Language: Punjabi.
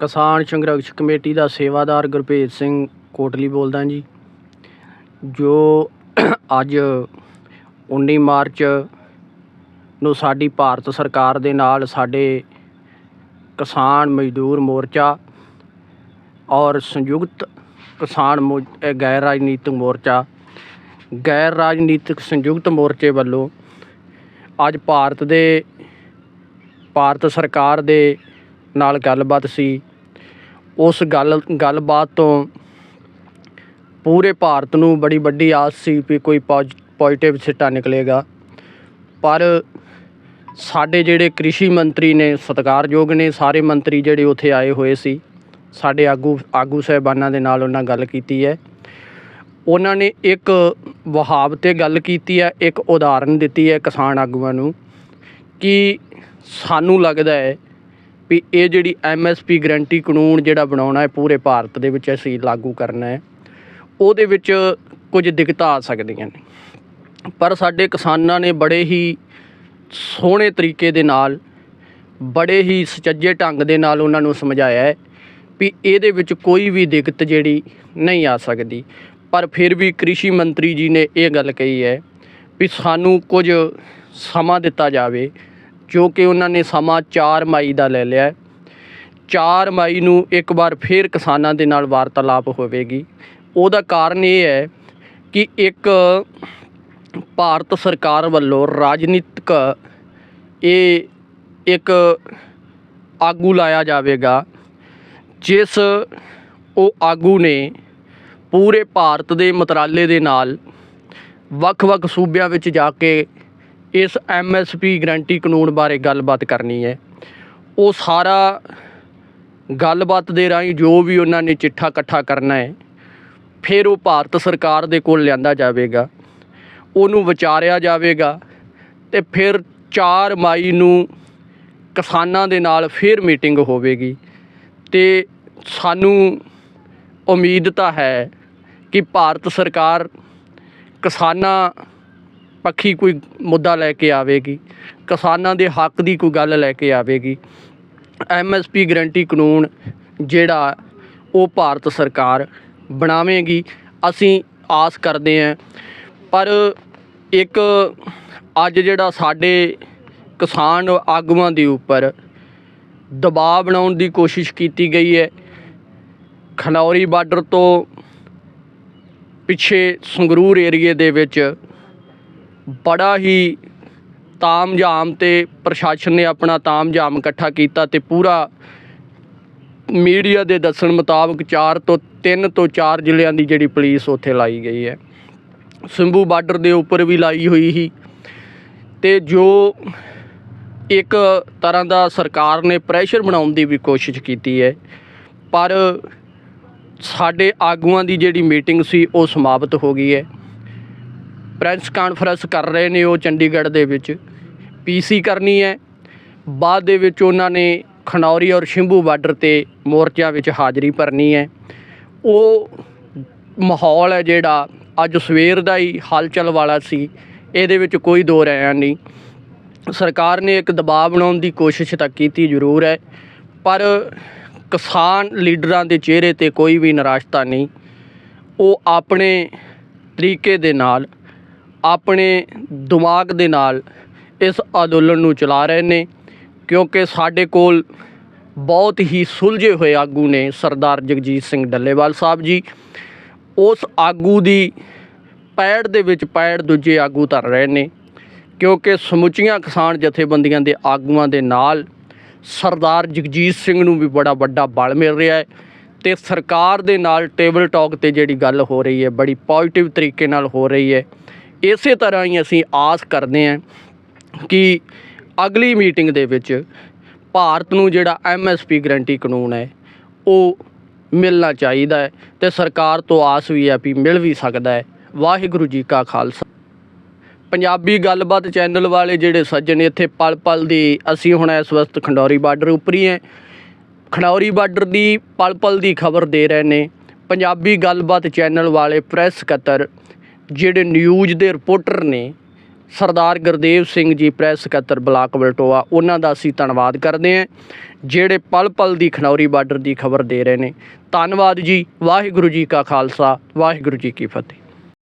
ਕਿਸਾਨ ਸੰਘਰਸ਼ ਕਮੇਟੀ ਦਾ ਸੇਵਾਦਾਰ ਗੁਰਭੇਜ ਸਿੰਘ ਕੋਟਲੀ ਬੋਲਦਾ ਜੀ, ਜੋ ਅੱਜ 19 ਮਾਰਚ ਨੂੰ ਸਾਡੀ ਭਾਰਤ ਸਰਕਾਰ ਦੇ ਨਾਲ ਸਾਡੇ ਕਿਸਾਨ ਮਜ਼ਦੂਰ ਮੋਰਚਾ ਔਰ ਸੰਯੁਕਤ ਕਿਸਾਨ ਮੋ- ਗੈਰ ਰਾਜਨੀਤਿਕ ਮੋਰਚਾ, ਗੈਰ ਰਾਜਨੀਤਿਕ ਸੰਯੁਕਤ ਮੋਰਚੇ ਵੱਲੋਂ ਅੱਜ ਭਾਰਤ ਦੇ, ਭਾਰਤ ਸਰਕਾਰ ਦੇ ਨਾਲ ਗੱਲਬਾਤ ਸੀ। ਉਸ ਗੱਲ, ਗੱਲਬਾਤ ਤੋਂ ਪੂਰੇ ਭਾਰਤ ਨੂੰ ਬੜੀ ਵੱਡੀ ਆਸ ਸੀ ਵੀ ਕੋਈ ਪੋਜ਼ਿਟਿਵ ਸਿੱਟਾ ਨਿਕਲੇਗਾ। ਪਰ ਸਾਡੇ ਜਿਹੜੇ ਕ੍ਰਿਸ਼ੀ ਮੰਤਰੀ ਨੇ, ਸਤਿਕਾਰਯੋਗ ਨੇ, ਸਾਰੇ ਮੰਤਰੀ ਜਿਹੜੇ ਉੱਥੇ ਆਏ ਹੋਏ ਸੀ, ਸਾਡੇ ਆਗੂ ਆਗੂ ਸਾਹਿਬਾਨਾਂ ਦੇ ਨਾਲ ਉਹਨਾਂ ਗੱਲ ਕੀਤੀ ਹੈ। ਉਹਨਾਂ ਨੇ ਇੱਕ ਵਹਾਵ ਤੇ ਗੱਲ ਕੀਤੀ ਹੈ, ਇੱਕ ਉਦਾਹਰਨ ਦਿੱਤੀ ਹੈ ਕਿਸਾਨ ਆਗੂਆਂ ਨੂੰ ਕਿ ਸਾਨੂੰ ਲੱਗਦਾ ਹੈ ਵੀ ਇਹ ਜਿਹੜੀ ਐਮਐਸਪੀ ਗਰੰਟੀ ਕਾਨੂੰਨ ਜਿਹੜਾ ਬਣਾਉਣਾ ਹੈ ਪੂਰੇ ਭਾਰਤ ਦੇ ਵਿੱਚ ਅਸੀਂ ਲਾਗੂ ਕਰਨਾ ਹੈ, ਉਹਦੇ ਵਿੱਚ ਕੁਝ ਦਿੱਕਤਾਂ ਆ ਸਕਦੀਆਂ ਨੇ। ਪਰ ਸਾਡੇ ਕਿਸਾਨਾਂ ਨੇ ਬੜੇ ਹੀ ਸੋਹਣੇ ਤਰੀਕੇ ਦੇ ਨਾਲ, ਬੜੇ ਹੀ ਸੁਚੱਜੇ ਢੰਗ ਦੇ ਨਾਲ ਉਹਨਾਂ ਨੂੰ ਸਮਝਾਇਆ ਹੈ ਵੀ ਇਹਦੇ ਵਿੱਚ ਕੋਈ ਵੀ ਦਿੱਕਤ ਜਿਹੜੀ ਨਹੀਂ ਆ ਸਕਦੀ। ਪਰ ਫਿਰ ਵੀ ਕ੍ਰਿਸ਼ੀ ਮੰਤਰੀ ਜੀ ਨੇ ਇਹ ਗੱਲ ਕਹੀ ਹੈ ਵੀ ਸਾਨੂੰ ਕੁਝ ਸਮਾਂ ਦਿੱਤਾ ਜਾਵੇ ਜੋ ਕਿ ਉਹਨਾਂ ਨੇ ਸਮਾਂ 4 ਮਈ ਦਾ ਲੈ ਲਿਆ ਹੈ। 4 ਮਈ ਨੂੰ ਇੱਕ ਵਾਰ ਫੇਰ ਕਿਸਾਨਾਂ ਦੇ ਨਾਲ ਵਾਰਤਾਲਾਪ ਹੋਵੇਗੀ। ਉਹਦਾ ਕਾਰਨ ਇਹ ਹੈ ਕਿ ਇੱਕ ਭਾਰਤ ਸਰਕਾਰ ਵੱਲੋਂ ਰਾਜਨੀਤਿਕ ਇਹ ਇੱਕ ਆਗੂ ਲਾਇਆ ਜਾਵੇਗਾ, ਜਿਸ ਉਹ ਆਗੂ ਨੇ ਪੂਰੇ ਭਾਰਤ ਦੇ ਮੰਤਰਾਲੇ ਦੇ ਨਾਲ ਵੱਖ-ਵੱਖ ਸੂਬਿਆਂ ਵਿੱਚ ਜਾ ਕੇ ਇਸ ਐਮਐਸਪੀ ਗਰੰਟੀ ਕਾਨੂੰਨ ਬਾਰੇ ਗੱਲਬਾਤ ਕਰਨੀ ਹੈ। ਉਹ ਸਾਰਾ ਗੱਲਬਾਤ ਦੇ ਰਾਹੀਂ ਜੋ ਵੀ ਉਹਨਾਂ ਨੇ ਚਿੱਠਾ ਇਕੱਠਾ ਕਰਨਾ ਹੈ, ਫਿਰ ਉਹ ਭਾਰਤ ਸਰਕਾਰ ਦੇ ਕੋਲ ਲਿਆਂਦਾ ਜਾਵੇਗਾ। ਉਹਨੂੰ ਵਿਚਾਰਿਆ ਜਾਵੇਗਾ ਤੇ ਫਿਰ 4 ਮਈ ਨੂੰ ਕਿਸਾਨਾਂ ਦੇ ਨਾਲ ਫਿਰ ਮੀਟਿੰਗ ਹੋਵੇਗੀ। ਤੇ ਸਾਨੂੰ ਉਮੀਦ ਤਾਂ ਹੈ ਕਿ ਭਾਰਤ ਸਰਕਾਰ ਕਿਸਾਨਾਂ ਪੱਖੀ ਕੋਈ ਮੁੱਦਾ ਲੈ ਕੇ ਆਵੇਗੀ। ਕਿਸਾਨਾਂ ਦੇ ਹੱਕ ਦੀ ਕੋਈ ਗੱਲ ਲੈ ਕੇ ਆਵੇਗੀ। ਐਮਐਸਪੀ ਗਰੰਟੀ ਕਾਨੂੰਨ ਜਿਹੜਾ ਉਹ ਭਾਰਤ ਸਰਕਾਰ ਬਣਾਵੇਗੀ, ਅਸੀਂ ਆਸ ਕਰਦੇ ਹਾਂ। ਪਰ ਇੱਕ ਅੱਜ ਜਿਹੜਾ ਸਾਡੇ ਕਿਸਾਨ ਆਗੂਆਂ ਦੇ ਉੱਪਰ ਦਬਾਅ ਬਣਾਉਣ ਦੀ ਕੋਸ਼ਿਸ਼ ਕੀਤੀ ਗਈ ਹੈ, ਖਨੌਰੀ ਬਾਰਡਰ ਤੋਂ ਪਿੱਛੇ ਸੰਗਰੂਰ ਏਰੀਏ ਦੇ ਵਿੱਚ ਬੜਾ ਹੀ ਤਾਮਝਾਮ ਤੇ ਪ੍ਰਸ਼ਾਸਨ ਨੇ ਆਪਣਾ ਤਾਮਝਾਮ ਇਕੱਠਾ ਕੀਤਾ ਤੇ ਪੂਰਾ ਮੀਡੀਆ ਦੇ ਦੱਸਣ ਮੁਤਾਬਕ 4 ਤੋਂ 3 ਤੋਂ 4 ਜ਼ਿਲ੍ਹਿਆਂ ਦੀ ਜਿਹੜੀ ਪੁਲਿਸ ਉੱਥੇ ਲਾਈ ਗਈ ਹੈ। ਸਿੰਭੂ ਬਾਰਡਰ ਦੇ ਉੱਪਰ ਵੀ ਲਾਈ ਹੋਈ ਸੀ ਤੇ ਜੋ ਇੱਕ ਤਰ੍ਹਾਂ ਦਾ ਸਰਕਾਰ ਨੇ ਪ੍ਰੈਸ਼ਰ ਬਣਾਉਣ ਦੀ ਵੀ ਕੋਸ਼ਿਸ਼ ਕੀਤੀ ਹੈ, ਪਰ ਸਾਡੇ ਆਗੂਆਂ ਦੀ ਜਿਹੜੀ ਮੀਟਿੰਗ ਸੀ ਉਹ ਸਮਾਪਤ ਹੋ ਗਈ ਹੈ। ਪ੍ਰੈਸ ਕਾਨਫਰੰਸ ਕਰ ਰਹੇ ਨੇ ਉਹ ਚੰਡੀਗੜ੍ਹ ਦੇ ਵਿੱਚ। ਪੀਸੀ ਕਰਨੀ ਹੈ। ਬਾਅਦ ਦੇ ਵਿੱਚ ਉਹਨਾਂ ਨੇ ਖਨੌਰੀ ਔਰ ਸ਼ਿੰਭੂ ਬਾਰਡਰ ਤੇ ਮੋਰਚਿਆਂ ਵਿੱਚ ਹਾਜ਼ਰੀ ਭਰਨੀ ਹੈ। ਉਹ ਮਾਹੌਲ ਹੈ ਜਿਹੜਾ ਅੱਜ ਸਵੇਰ ਦਾ ਹੀ ਹਲਚਲ ਵਾਲਾ ਸੀ। ਇਹਦੇ ਵਿੱਚ ਕੋਈ ਦੋ ਰਾਇ ਨਹੀਂ। ਸਰਕਾਰ ਨੇ ਇੱਕ ਦਬਾਅ ਬਣਾਉਣ ਦੀ ਕੋਸ਼ਿਸ਼ ਤਾਂ ਕੀਤੀ ਜ਼ਰੂਰ ਹੈ, ਪਰ ਕਿਸਾਨ ਲੀਡਰਾਂ ਦੇ ਚਿਹਰੇ ਤੇ ਕੋਈ ਵੀ ਨਿਰਾਸ਼ਤਾ ਨਹੀਂ। ਉਹ ਆਪਣੇ ਤਰੀਕੇ ਦੇ ਨਾਲ ਆਪਣੇ ਦਿਮਾਗ ਦੇ ਨਾਲ ਇਸ ਅੰਦੋਲਨ ਨੂੰ ਚਲਾ ਰਹੇ ਨੇ, ਕਿਉਂਕਿ ਸਾਡੇ ਕੋਲ ਬਹੁਤ ਹੀ ਸੁਲਝੇ ਹੋਏ ਆਗੂ ਨੇ ਸਰਦਾਰ ਜਗਜੀਤ ਸਿੰਘ ਡੱਲੇਵਾਲ ਸਾਹਿਬ ਜੀ। ਉਸ ਆਗੂ ਦੀ ਪੈੜ ਦੇ ਵਿੱਚ ਪੈੜ ਦੂਜੇ ਆਗੂ ਧਰ ਰਹੇ ਨੇ, ਕਿਉਂਕਿ ਸਮੁੱਚੀਆਂ ਕਿਸਾਨ ਜਥੇਬੰਦੀਆਂ ਦੇ ਆਗੂਆਂ ਦੇ ਨਾਲ ਸਰਦਾਰ ਜਗਜੀਤ ਸਿੰਘ ਨੂੰ ਵੀ ਬੜਾ ਵੱਡਾ ਬਲ ਮਿਲ ਰਿਹਾ ਹੈ ਤੇ ਸਰਕਾਰ ਦੇ ਨਾਲ ਟੇਬਲ ਟਾਕ ਤੇ ਜਿਹੜੀ ਗੱਲ ਹੋ ਰਹੀ ਹੈ, ਬੜੀ ਪੋਜ਼ਿਟਿਵ ਤਰੀਕੇ ਨਾਲ ਹੋ ਰਹੀ ਹੈ। ਇਸੇ ਤਰ੍ਹਾਂ ਹੀ ਅਸੀਂ ਆਸ ਕਰਦੇ ਹਾਂ ਕਿ ਅਗਲੀ ਮੀਟਿੰਗ ਦੇ ਵਿੱਚ ਭਾਰਤ ਨੂੰ ਜਿਹੜਾ ਐਮਐਸਪੀ ਗਰੰਟੀ ਕਾਨੂੰਨ ਹੈ, ਉਹ ਮਿਲਣਾ ਚਾਹੀਦਾ ਹੈ ਤੇ ਸਰਕਾਰ ਤੋਂ ਆਸ ਵੀ ਹੈ ਵੀ ਮਿਲ ਵੀ ਸਕਦਾ ਹੈ। ਵਾਹਿਗੁਰੂ ਜੀ ਕਾ ਖਾਲਸਾ। ਪੰਜਾਬੀ ਗੱਲਬਾਤ ਚੈਨਲ ਵਾਲੇ ਜਿਹੜੇ ਸੱਜਣ ਇੱਥੇ ਪਲ ਪਲ ਦੀ, ਅਸੀਂ ਹੁਣ ਇਸ ਵਕਤ ਖੰਡੌਰੀ ਬਾਰਡਰ ਉੱਪਰ ਹੀ ਹੈ। ਖੰਡੌਰੀ ਬਾਰਡਰ ਦੀ ਪਲ ਪਲ ਦੀ ਖਬਰ ਦੇ ਰਹੇ ਨੇ। ਪੰਜਾਬੀ ਗੱਲਬਾਤ ਚੈਨਲ ਵਾਲੇ ਪ੍ਰੈਸ ਸਕੱਤਰ ਜਿਹੜੇ ਨਿਊਜ਼ ਦੇ ਰਿਪੋਰਟਰ ਨੇ, ਸਰਦਾਰ ਗੁਰਦੇਵ ਸਿੰਘ ਜੀ ਪ੍ਰੈਸ ਸਕੱਤਰ ਬਲਾਕ ਬਲਟੋਆ ਉਹਨਾਂ ਦਾ ਅਸੀਂ ਧੰਨਵਾਦ ਕਰਦੇ ਹਾਂ, ਜਿਹੜੇ ਪਲ ਪਲ ਦੀ ਖਨੌਰੀ ਬਾਰਡਰ ਦੀ ਖਬਰ ਦੇ ਰਹੇ ਨੇ। ਧੰਨਵਾਦ ਜੀ, ਵਾਹਿਗੁਰੂ ਜੀ ਕਾ ਖਾਲਸਾ, ਵਾਹਿਗੁਰੂ ਜੀ ਕੀ ਫਤਿਹ।